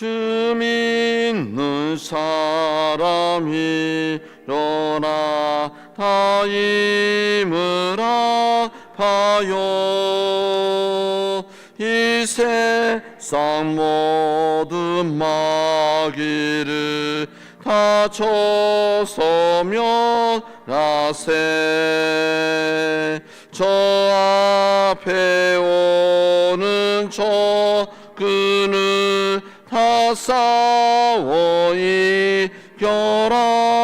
주 믿는 사람이 일어나 다 힘을 아파요. 이 세상 모든 마귀를 다 쳐서면 나세. 저 앞에 오는 저 다 싸워 이겨라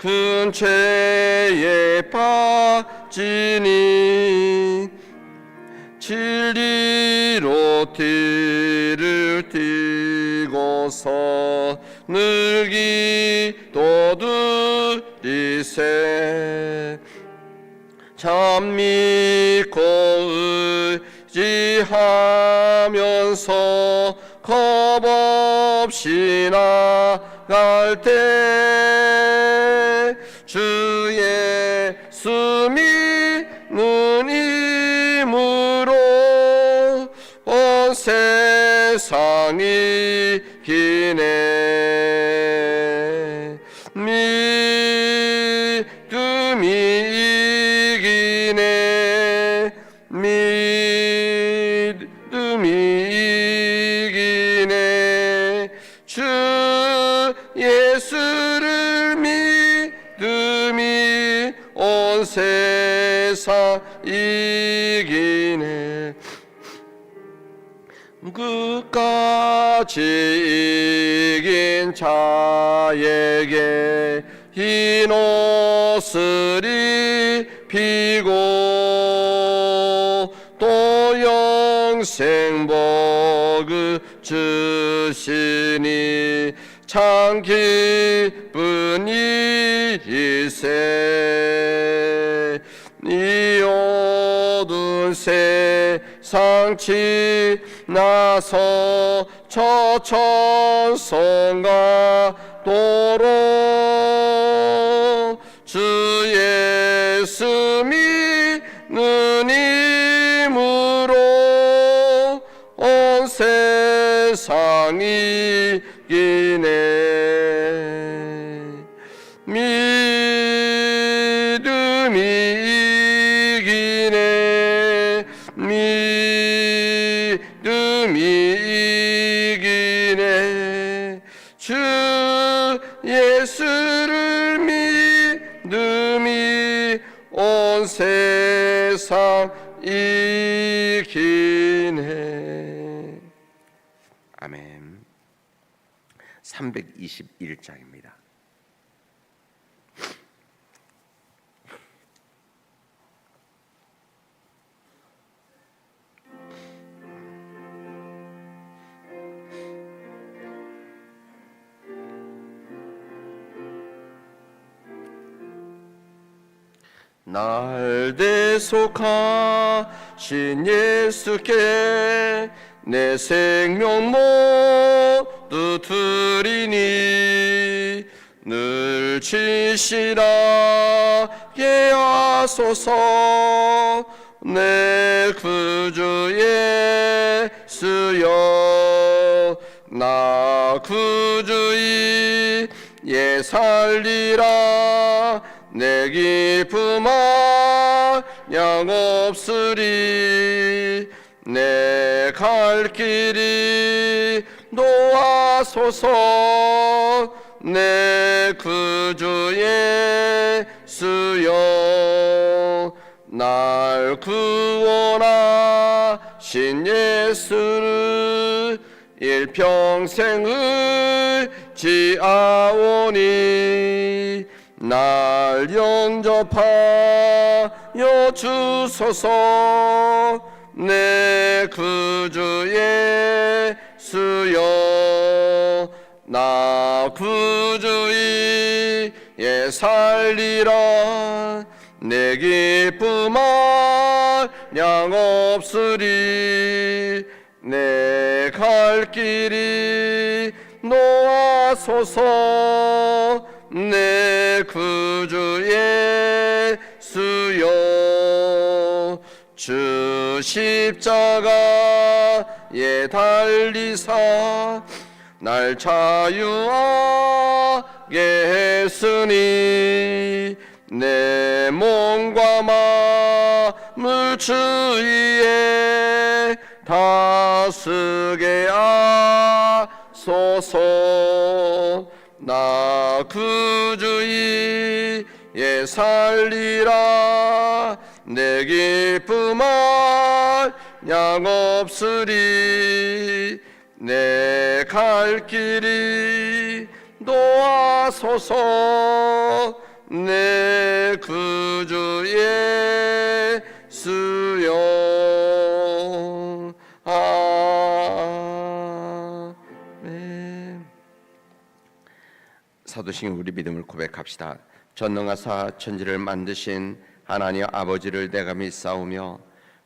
큰 죄에 빠지니 진리로 뒤를 띠고서 늘 기도드리세. 참 믿고 의지하면서 겁 없이 나갈 때 수미는 힘으로 온 세상이 기네. 믿음이 이기네. 믿음이 이기네 끝까지 이긴 자에게 흰 옷을 입히고 또 영생 복을 주시니 참 기쁜 일이세 세상 지나서 저 천성가 도로 주 예수 믿는 힘으로 온 세상이 이 321장입니다. 날 대속하신 예수께 내 생명 모 두 드리니 늘 진실하게 하소서. 내 구주 예수여 나 구주이 예 살리라. 내 기쁨 마냥 없으리. 내 갈 길이 놓아소서 내 구주 예수여. 날 구원하신 예수를 일평생을 지아오니 날 영접하여 주소서 내 구주 예 수여 나 구주의 예 살리라. 내 기쁨 한량 없으리. 내 갈 길이 놓아소서. 내 구주 예수여 주 십자가 에 달리사 날 자유하게 했으니 내 몸과 마음을 주위에 다스게 하소서. 나 구주의 예 살리라. 내 기쁨 한 량 없으리 내 갈 길이 놓아소서 내 구주 예수여. 아멘. 사도신 우리 믿음을 고백합시다. 전능하사 천지를 만드신 하나님 아버지를 내가 믿사오며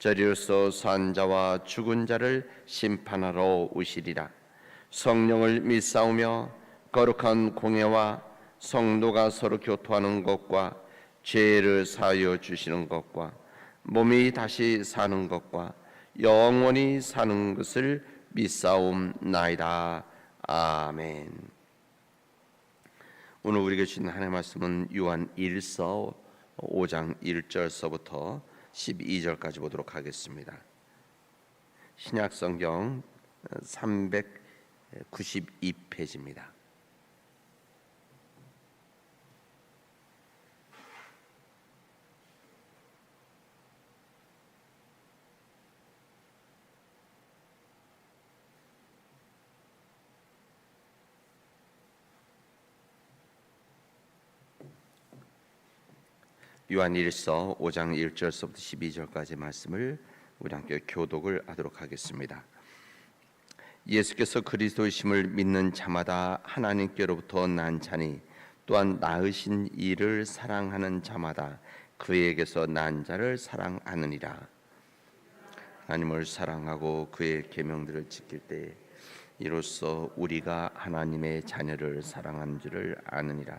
저리로서 산 자와 죽은 자를 심판하러 오시리라 성령을 믿사오며 거룩한 공예와 성도가 서로 교토하는 것과 죄를 사하여 주시는 것과 몸이 다시 사는 것과 영원히 사는 것을 믿사옵나이다. 아멘. 오늘 우리에게 주신 하나님의 말씀은 요한 1서 5장 1절서부터 12절까지 보도록 하겠습니다. 신약 성경 392페이지입니다. 요한일서 5장 1절서부터 12절까지 말씀을 우리 함께 교독을 하도록 하겠습니다. 예수께서 그리스도이심을 믿는 자마다 하나님께로부터 난 자니 또한 낳으신 이를 사랑하는 자마다 그에게서 난 자를 사랑하느니라. 하나님을 사랑하고 그의 계명들을 지킬 때 이로써 우리가 하나님의 자녀를 사랑한 줄을 아느니라.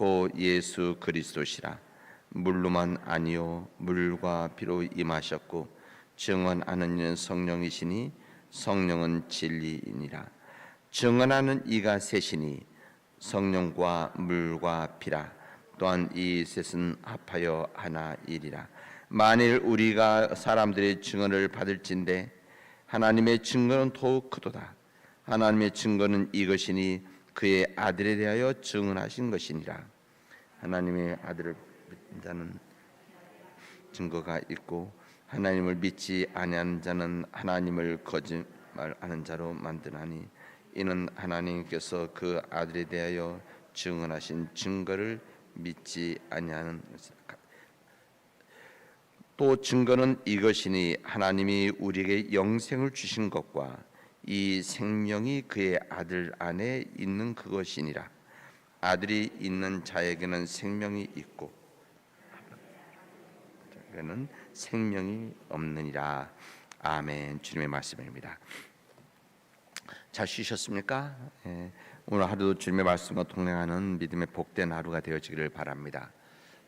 고 예수 그리스도시라. 물로만 아니요 물과 피로 임하셨고 증언하는 이는 성령이시니 성령은 진리이니라. 증언하는 이가 셋이니 성령과 물과 피라. 또한 이 셋은 합하여 하나이리라. 만일 우리가 사람들의 증언을 받을진대 하나님의 증거는 더욱 크도다. 하나님의 증거는 이것이니 그의 아들에 대하여 증언하신 것이니라. 하나님의 아들을 믿는 증거가 있고 하나님을 믿지 아니하는 자는 하나님을 거짓말하는 자로 만드나니 이는 하나님께서 그 아들에 대하여 증언하신 증거를 믿지 아니하는 또 증거는 이것이니 하나님이 우리에게 영생을 주신 것과 이 생명이 그의 아들 안에 있는 그것이니라. 아들이 있는 자에게는 생명이 있고 자에게는 생명이 없느니라. 아멘. 주님의 말씀입니다. 잘 쉬셨습니까? 예, 오늘 하루도 주님의 말씀과 동행하는 믿음의 복된 하루가 되어지기를 바랍니다.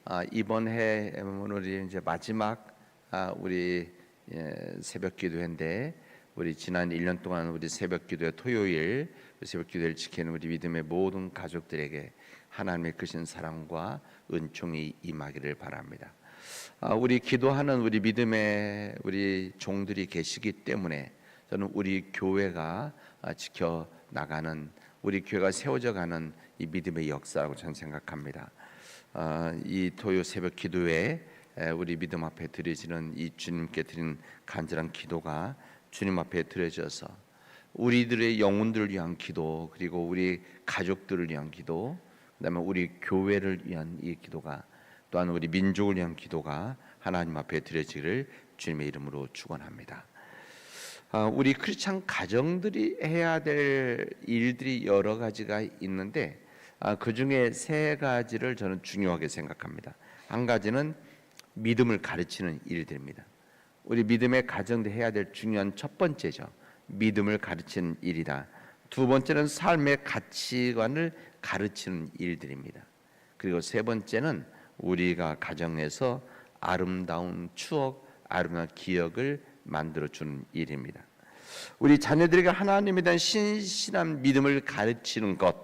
아, 이번 해 오늘이 이제 마지막 아, 우리 예, 새벽 기도회인데 우리 지난 1년 동안 우리 새벽 기도회 토요일 그 새벽 기도를 지키는 우리 믿음의 모든 가족들에게 하나님의 크신 사랑과 은총이 임하기를 바랍니다. 아, 우리 기도하는 우리 믿음의 우리 종들이 계시기 때문에 저는 우리 교회가 아, 지켜 나가는 우리 교회가 세워져 가는 이 믿음의 역사라고 저는 생각합니다. 아, 이 토요 새벽 기도에 에, 우리 믿음 앞에 드려지는 이 주님께 드린 간절한 기도가 주님 앞에 드려져서 우리들의 영혼들을 위한 기도 그리고 우리 가족들을 위한 기도 그다음에 우리 교회를 위한 이 기도가 또한 우리 민족을 위한 기도가 하나님 앞에 드려지기를 주님의 이름으로 축원합니다. 아, 우리 크리스찬 가정들이 해야 될 일들이 여러 가지가 있는데 아, 그 중에 세 가지를 저는 중요하게 생각합니다. 한 가지는 믿음을 가르치는 일들입니다. 우리 믿음의 가정도 해야 될 중요한 첫 번째죠. 믿음을 가르치는 일이다. 두 번째는 삶의 가치관을 가르치는 일들입니다. 그리고 세 번째는 우리가 가정에서 아름다운 추억, 아름다운 기억을 만들어 주는 일입니다. 우리 자녀들에게 하나님에 대한 신실한 믿음을 가르치는 것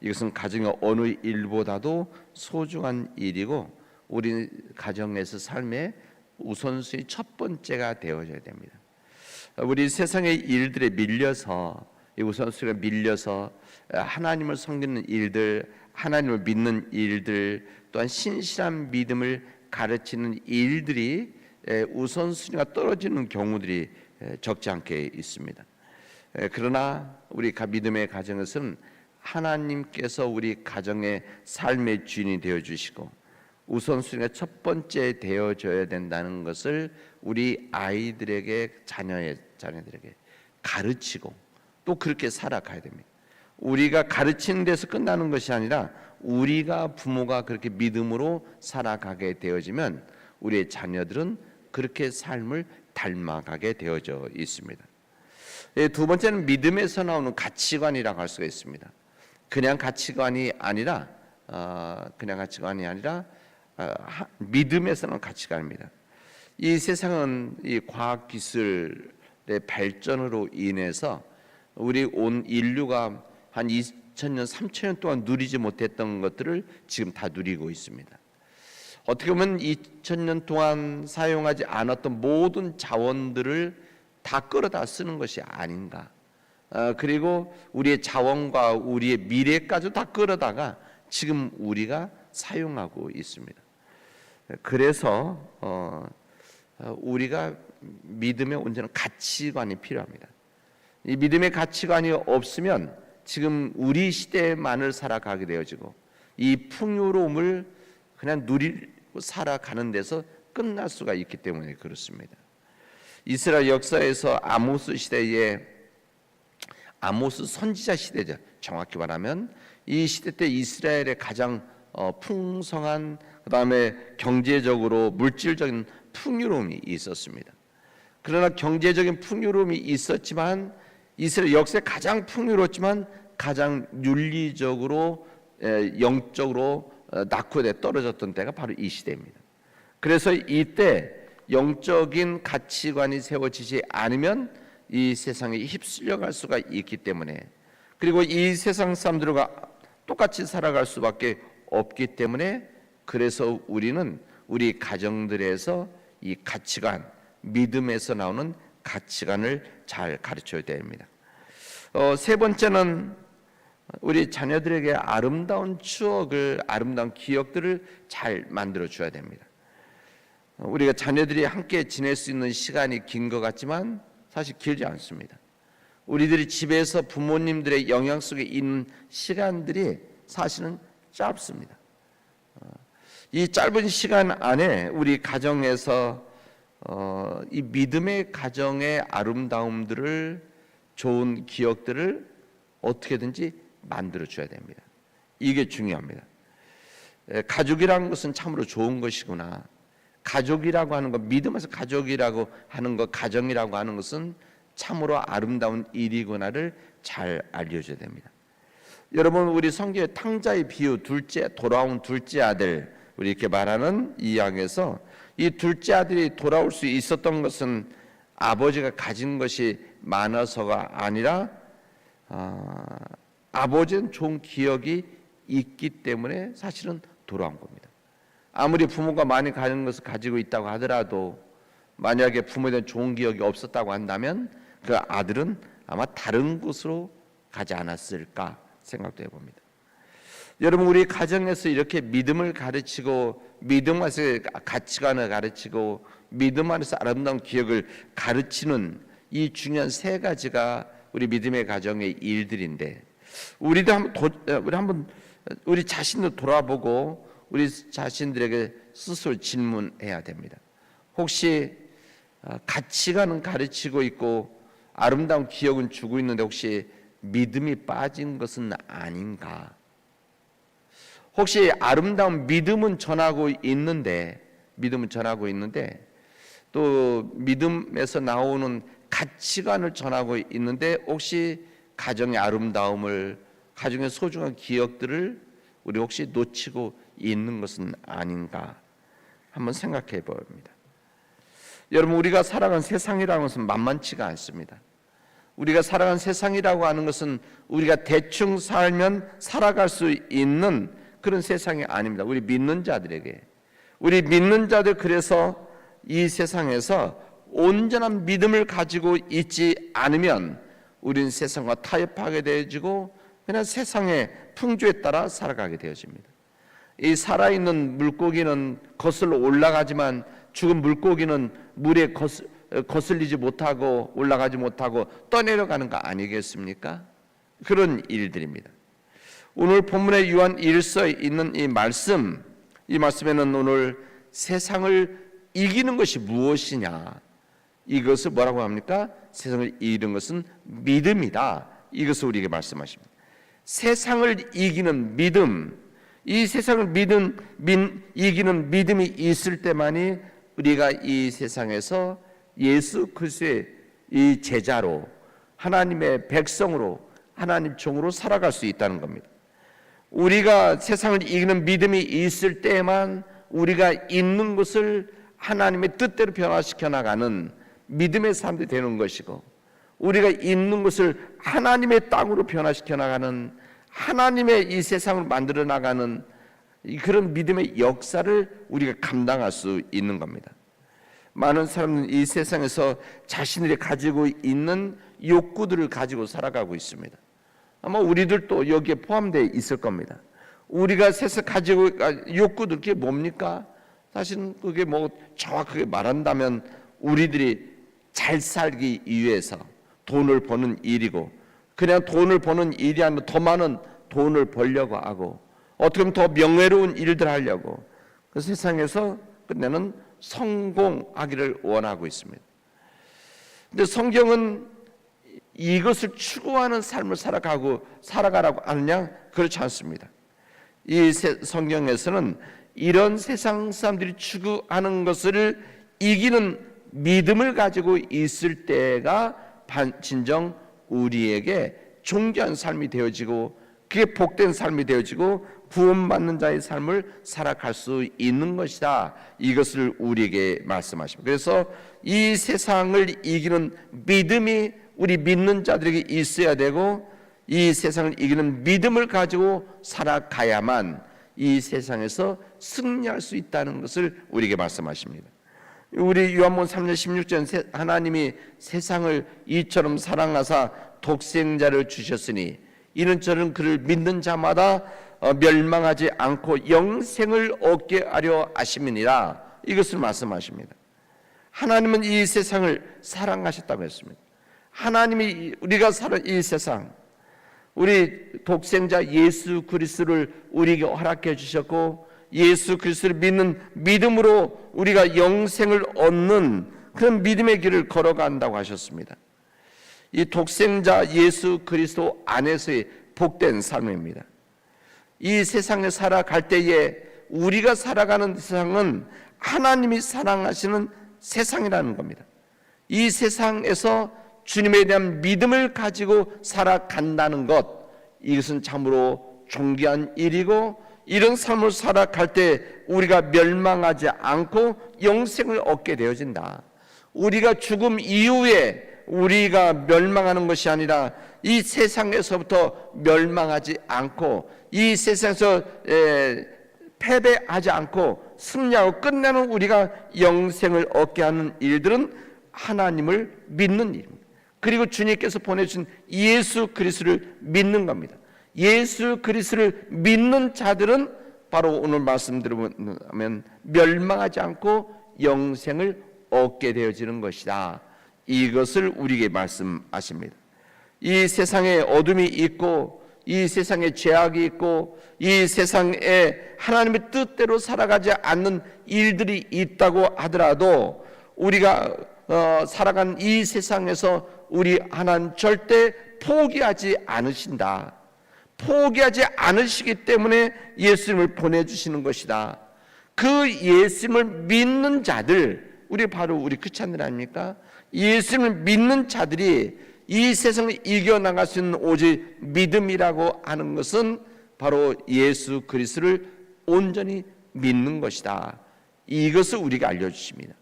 이것은 가정의 어느 일보다도 소중한 일이고 우리 가정에서 삶의 우선순위 첫 번째가 되어져야 됩니다. 우리 세상의 일들에 밀려서 이 우선순위가 밀려서 하나님을 섬기는 일들, 하나님을 믿는 일들, 또한 신실한 믿음을 가르치는 일들이 우선순위가 떨어지는 경우들이 적지 않게 있습니다. 그러나 우리 믿음의 가정에서는 하나님께서 우리 가정의 삶의 주인이 되어 주시고 우선순위가 첫 번째 되어져야 된다는 것을 우리 아이들에게 자녀의 자녀들에게 가르치고 또 그렇게 살아가야 됩니다. 우리가 가르치는 데서 끝나는 것이 아니라 우리가 부모가 그렇게 믿음으로 살아가게 되어지면 우리의 자녀들은 그렇게 삶을 닮아가게 되어져 있습니다. 예, 두 번째는 믿음에서 나오는 가치관이라고 할 수가 있습니다. 그냥 가치관이 아니라 어, 그냥 가치관이 아니라 어, 믿음에서는 가치관입니다. 이 세상은 이 과학 기술의 발전으로 인해서 우리 온 인류가 한 2000년, 3000년 동안 누리지 못했던 것들을 지금 다 누리고 있습니다. 어떻게 보면 2000년 동안 사용하지 않았던 모든 자원들을 다 끌어다 쓰는 것이 아닌가. 어, 그리고 우리의 자원과 우리의 미래까지 다 끌어다가 지금 우리가 사용하고 있습니다. 그래서 어, 어, 우리가 믿음의 온전한 가치관이 필요합니다. 이 믿음의 가치관이 없으면 지금 우리 시대만을 살아가게 되어지고 이 풍요로움을 그냥 누리고 살아가는 데서 끝날 수가 있기 때문에 그렇습니다. 이스라엘 역사에서 아모스 시대에 아모스 선지자 시대죠. 정확히 말하면 이 시대 때 이스라엘의 가장 어, 풍성한 그 다음에 경제적으로 물질적인 풍요로움이 있었습니다. 그러나 경제적인 풍요로움이 있었지만 이스라엘 역사에 가장 풍요롭지만 가장 윤리적으로 영적으로 어, 낙후돼 떨어졌던 때가 바로 이 시대입니다. 그래서 이때 영적인 가치관이 세워지지 않으면 이 세상에 휩쓸려 갈 수가 있기 때문에 그리고 이 세상 사람들과 똑같이 살아갈 수밖에 없기 때문에 그래서 우리는 우리 가정들에서 이 가치관, 믿음에서 나오는 가치관을 잘 가르쳐야 됩니다. 어, 세 번째는 우리 자녀들에게 아름다운 추억을, 아름다운 기억들을 잘 만들어 줘야 됩니다. 우리가 자녀들이 함께 지낼 수 있는 시간이 긴 것 같지만 사실 길지 않습니다. 우리들이 집에서 부모님들의 영향 속에 있는 시간들이 사실은 짧습니다. 이 짧은 시간 안에 우리 가정에서 어, 이 믿음의 가정의 아름다움들을 좋은 기억들을 어떻게든지 만들어 줘야 됩니다. 이게 중요합니다. 에, 가족이라는 것은 참으로 좋은 것이구나. 가족이라고 하는 것, 믿음에서 가족이라고 하는 것, 가정이라고 하는 것은 참으로 아름다운 일이구나를 잘 알려줘야 됩니다. 여러분 우리 성경의 탕자의 비유 둘째 돌아온 둘째 아들 우리 이렇게 말하는 이야기에서 이 둘째 아들이 돌아올 수 있었던 것은 아버지가 가진 것이 많아서가 아니라 아, 아버지는 좋은 기억이 있기 때문에 사실은 돌아온 겁니다. 아무리 부모가 많이 가진 것을 가지고 있다고 하더라도 만약에 부모에 대한 좋은 기억이 없었다고 한다면 그 아들은 아마 다른 곳으로 가지 않았을까 생각도 해봅니다. 여러분 우리 가정에서 이렇게 믿음을 가르치고 믿음 안에서 가치관을 가르치고 믿음 안에서 아름다운 기억을 가르치는 이 중요한 세 가지가 우리 믿음의 가정의 일들인데 우리도 한번 도, 우리 한번 우리 자신도 돌아보고 우리 자신들에게 스스로 질문해야 됩니다. 혹시 어, 가치관은 가르치고 있고 아름다운 기억은 주고 있는데 혹시 믿음이 빠진 것은 아닌가? 혹시 아름다운 믿음은 전하고 있는데 믿음은 전하고 있는데 또 믿음에서 나오는 가치관을 전하고 있는데 혹시 가정의 아름다움을 가정의 소중한 기억들을 우리 혹시 놓치고 있는 것은 아닌가 한번 생각해 봅니다. 여러분 우리가 살아가는 세상이라는 것은 만만치가 않습니다. 우리가 살아가는 세상이라고 하는 것은 우리가 대충 살면 살아갈 수 있는 그런 세상이 아닙니다. 우리 믿는 자들에게 우리 믿는 자들 그래서 이 세상에서 온전한 믿음을 가지고 있지 않으면 우리는 세상과 타협하게 되어지고 그냥 세상의 풍조에 따라 살아가게 되어집니다. 이 살아있는 물고기는 거슬러 올라가지만 죽은 물고기는 물에 거슬, 거슬리지 못하고 올라가지 못하고 떠내려가는 거 아니겠습니까? 그런 일들입니다. 오늘 본문의 요한 1서에 있는 이 말씀, 이 말씀에는 오늘 세상을 이기는 것이 무엇이냐? 이것을 뭐라고 합니까? 세상을 이기는 것은 믿음이다. 이것을 우리에게 말씀하십니다. 세상을 이기는 믿음, 이 세상을 믿은 민, 이기는 믿음이 있을 때만이 우리가 이 세상에서 예수 그리스도의 이 제자로 하나님의 백성으로 하나님 종으로 살아갈 수 있다는 겁니다. 우리가 세상을 이기는 믿음이 있을 때만 우리가 있는 것을 하나님의 뜻대로 변화시켜 나가는 믿음의 사람들이 되는 것이고 우리가 있는 것을 하나님의 땅으로 변화시켜 나가는 하나님의 이 세상을 만들어 나가는 그런 믿음의 역사를 우리가 감당할 수 있는 겁니다. 많은 사람은 이 세상에서 자신들이 가지고 있는 욕구들을 가지고 살아가고 있습니다. 아마 우리들도 여기에 포함되어 있을 겁니다. 우리가 세상 가지고 아, 욕구들 그게 뭡니까? 사실은 그게 뭐 정확하게 말한다면 우리들이 잘 살기 위해서 돈을 버는 일이고 그냥 돈을 버는 일이 아니라 더 많은 돈을 벌려고 하고 어떻게 보면 더 명예로운 일들 하려고 그 세상에서 끝내는 성공하기를 원하고 있습니다. 근데 성경은 이것을 추구하는 삶을 살아가고 살아가라고 하느냐 그렇지 않습니다. 이 성경에서는 이런 세상 사람들이 추구하는 것을 이기는 믿음을 가지고 있을 때가 진정 우리에게 존귀한 삶이 되어지고 그게 복된 삶이 되어지고 구원받는 자의 삶을 살아갈 수 있는 것이다. 이것을 우리에게 말씀하십니다. 그래서 이 세상을 이기는 믿음이 우리 믿는 자들에게 있어야 되고 이 세상을 이기는 믿음을 가지고 살아가야만 이 세상에서 승리할 수 있다는 것을 우리에게 말씀하십니다. 우리 요한복음 3년 16절 하나님이 세상을 이처럼 사랑하사 독생자를 주셨으니 이는 저는 그를 믿는 자마다 어, 멸망하지 않고 영생을 얻게 하려 하심이니라 이것을 말씀하십니다. 하나님은 이 세상을 사랑하셨다고 했습니다. 하나님이 우리가 사는 이 세상 우리 독생자 예수 그리스도를 우리에게 허락해 주셨고 예수 그리스도를 믿는 믿음으로 우리가 영생을 얻는 그런 믿음의 길을 걸어간다고 하셨습니다. 이 독생자 예수 그리스도 안에서의 복된 삶입니다. 이 세상에 살아갈 때에 우리가 살아가는 세상은 하나님이 사랑하시는 세상이라는 겁니다. 이 세상에서 주님에 대한 믿음을 가지고 살아간다는 것, 이것은 참으로 존귀한 일이고 이런 삶을 살아갈 때 우리가 멸망하지 않고 영생을 얻게 되어진다. 우리가 죽음 이후에 우리가 멸망하는 것이 아니라 이 세상에서부터 멸망하지 않고 이 세상에서 에, 패배하지 않고 승리하고 끝내는 우리가 영생을 얻게 하는 일들은 하나님을 믿는 일입니다. 그리고 주님께서 보내주신 예수 그리스도를 믿는 겁니다. 예수 그리스도를 믿는 자들은 바로 오늘 말씀드리면 멸망하지 않고 영생을 얻게 되어지는 것이다. 이것을 우리에게 말씀하십니다. 이 세상에 어둠이 있고 이 세상에 죄악이 있고 이 세상에 하나님의 뜻대로 살아가지 않는 일들이 있다고 하더라도 우리가 어, 살아간 이 세상에서 우리 하나님 절대 포기하지 않으신다. 포기하지 않으시기 때문에 예수님을 보내주시는 것이다. 그 예수님을 믿는 자들, 우리 바로 우리 크리스찬들 아닙니까? 예수님을 믿는 자들이 이 세상을 이겨나갈 수 있는 오직 믿음이라고 하는 것은 바로 예수 그리스도를 온전히 믿는 것이다. 이것을 우리가 알려주십니다.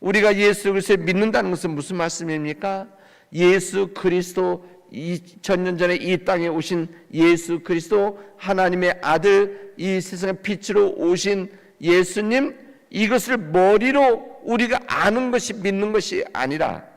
우리가 예수 그리스도를 믿는다는 것은 무슨 말씀입니까? 예수 그리스도 2000년 전에 이 땅에 오신 예수 그리스도 하나님의 아들 이 세상의 빛으로 오신 예수님 이것을 머리로 우리가 아는 것이 믿는 것이 아니라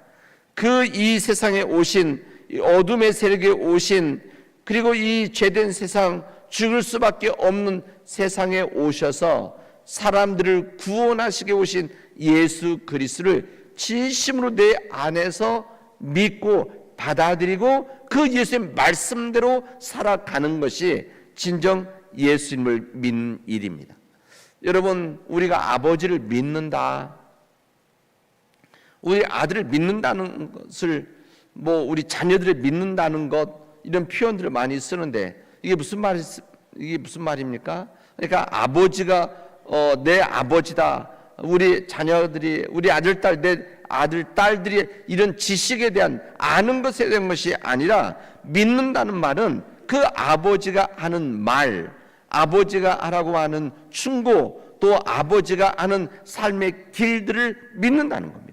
그 이 세상에 오신 이 어둠의 세력에 오신 그리고 이 죄된 세상 죽을 수밖에 없는 세상에 오셔서 사람들을 구원하시게 오신 예수 그리스도를 진심으로 내 안에서 믿고 받아들이고 그 예수의 말씀대로 살아가는 것이 진정 예수님을 믿는 일입니다. 여러분, 우리가 아버지를 믿는다. 우리 아들을 믿는다는 것을 뭐 우리 자녀들을 믿는다는 것 이런 표현들을 많이 쓰는데 이게 무슨 말 이게 무슨 말입니까? 그러니까 아버지가 어, 내 아버지다. 우리 자녀들이 우리 아들 딸 내 아들 딸들이 이런 지식에 대한 아는 것에 대한 것이 아니라 믿는다는 말은 그 아버지가 하는 말, 아버지가 하라고 하는 충고, 또 아버지가 하는 삶의 길들을 믿는다는 겁니다.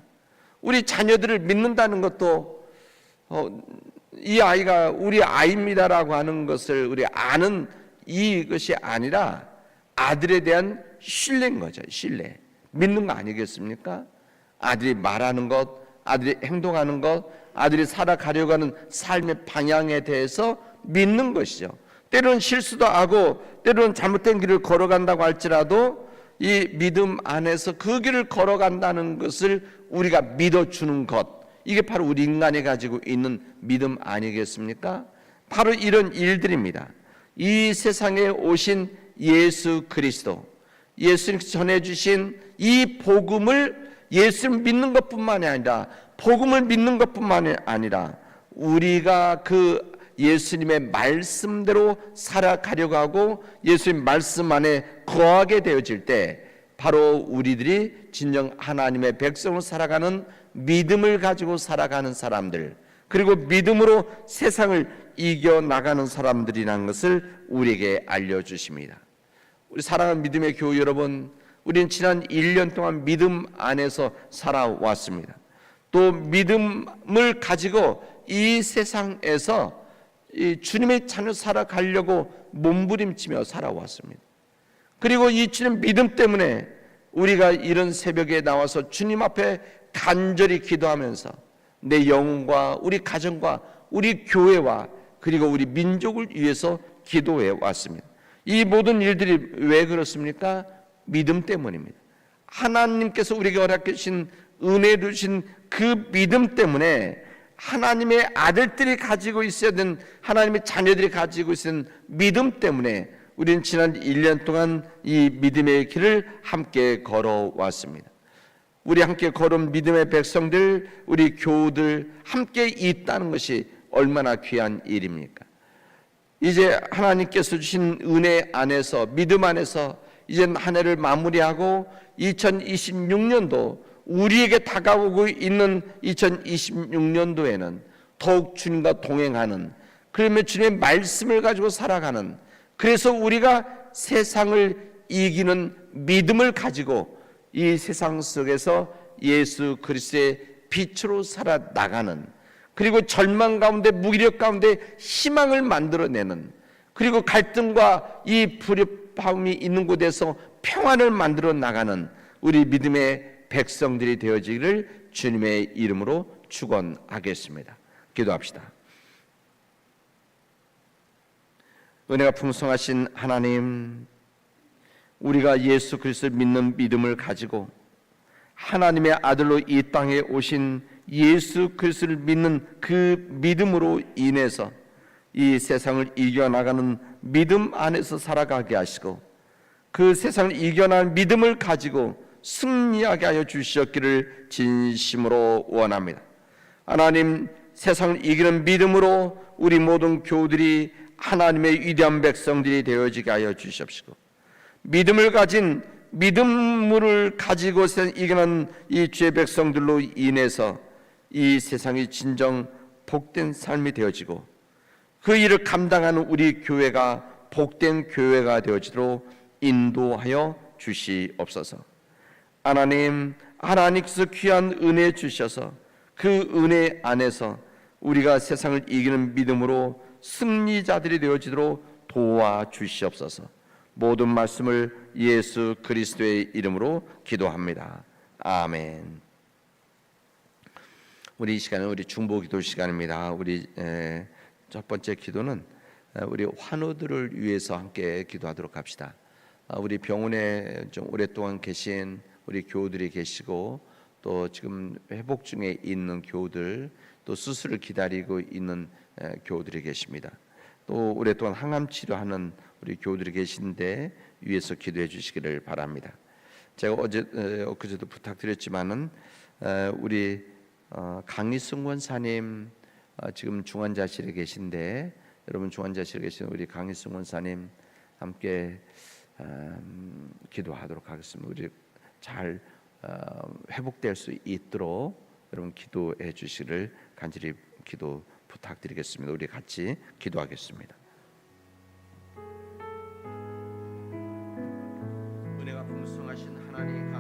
우리 자녀들을 믿는다는 것도 어, 이 아이가 우리 아이입니다라고 하는 것을 우리 아는 이것이 아니라 아들에 대한 신뢰인 거죠. 신뢰. 믿는 거 아니겠습니까? 아들이 말하는 것, 아들이 행동하는 것, 아들이 살아가려고 하는 삶의 방향에 대해서 믿는 것이죠. 때로는 실수도 하고 때로는 잘못된 길을 걸어간다고 할지라도 이 믿음 안에서 그 길을 걸어간다는 것을 우리가 믿어주는 것 이게 바로 우리 인간이 가지고 있는 믿음 아니겠습니까? 바로 이런 일들입니다. 이 세상에 오신 예수 그리스도 예수님께서 전해주신 이 복음을 예수를 믿는 것뿐만이 아니라 복음을 믿는 것뿐만이 아니라 우리가 그 예수님의 말씀대로 살아가려고 하고 예수님 말씀 안에 거하게 되어질 때 바로 우리들이 진정 하나님의 백성으로 살아가는 믿음을 가지고 살아가는 사람들 그리고 믿음으로 세상을 이겨 나가는 사람들이라는 것을 우리에게 알려 주십니다. 우리 사랑하는 믿음의 교우 여러분, 우리는 지난 1년 동안 믿음 안에서 살아왔습니다. 또 믿음을 가지고 이 세상에서 이 주님의 자녀 살아가려고 몸부림치며 살아왔습니다. 그리고 이 주님 믿음 때문에 우리가 이런 새벽에 나와서 주님 앞에 간절히 기도하면서 내 영혼과 우리 가정과 우리 교회와 그리고 우리 민족을 위해서 기도해 왔습니다. 이 모든 일들이 왜 그렇습니까? 믿음 때문입니다. 하나님께서 우리에게 허락해 주신 은혜 주신 그 믿음 때문에 하나님의 아들들이 가지고 있어야 되는 하나님의 자녀들이 가지고 있는 믿음 때문에 우리는 지난 1년 동안 이 믿음의 길을 함께 걸어왔습니다. 우리 함께 걸은 믿음의 백성들, 우리 교우들 함께 있다는 것이 얼마나 귀한 일입니까? 이제 하나님께서 주신 은혜 안에서 믿음 안에서 이제 한 해를 마무리하고 2026년도 우리에게 다가오고 있는 2026년도에는 더욱 주님과 동행하는 그러면 주님의 말씀을 가지고 살아가는 그래서 우리가 세상을 이기는 믿음을 가지고 이 세상 속에서 예수 그리스도의 빛으로 살아 나가는 그리고 절망 가운데 무기력 가운데 희망을 만들어내는 그리고 갈등과 이 불협화음이 있는 곳에서 평안을 만들어 나가는 우리 믿음의 백성들이 되어지기를 주님의 이름으로 축원하겠습니다. 기도합시다. 은혜가 풍성하신 하나님, 우리가 예수 그리스도를 믿는 믿음을 가지고 하나님의 아들로 이 땅에 오신 예수 그리스도를 믿는 그 믿음으로 인해서 이 세상을 이겨나가는 믿음 안에서 살아가게 하시고 그 세상을 이겨나가는 믿음을 가지고 승리하게 하여 주시었기를 진심으로 원합니다. 하나님 세상을 이기는 믿음으로 우리 모든 교우들이 하나님의 위대한 백성들이 되어지게 하여 주시옵시고 믿음을 가진 믿음을 가지고 이기는 이 주의 백성들로 인해서 이 세상이 진정 복된 삶이 되어지고 그 일을 감당하는 우리 교회가 복된 교회가 되어지도록 인도하여 주시옵소서. 하나님, 하나님께서 귀한 은혜 주셔서 그 은혜 안에서 우리가 세상을 이기는 믿음으로 승리자들이 되어지도록 도와 주시옵소서. 모든 말씀을 예수 그리스도의 이름으로 기도합니다. 아멘. 우리 이 시간은 우리 중보 기도 시간입니다. 우리 에, 첫 번째 기도는 우리 환우들을 위해서 함께 기도하도록 합시다. 아, 우리 병원에 좀 오랫동안 계신 우리 교우들이 계시고 또 지금 회복 중에 있는 교우들 또 수술을 기다리고 있는 교우들이 계십니다. 또 오랫동안 항암 치료하는 우리 교우들이 계신데 위에서 기도해 주시기를 바랍니다. 제가 어제 엊그제도 부탁드렸지만은 우리 어, 강희승 원사님 어, 지금 중환자실에 계신데 여러분 중환자실에 계신 우리 강희승 원사님 함께 음, 기도하도록 하겠습니다. 우리 잘 어, 회복될 수 있도록 여러분 기도해 주시기를 간절히 기도 부탁드리겠습니다. 우리 같이 기도하겠습니다. 은혜가 풍성하신 하나님.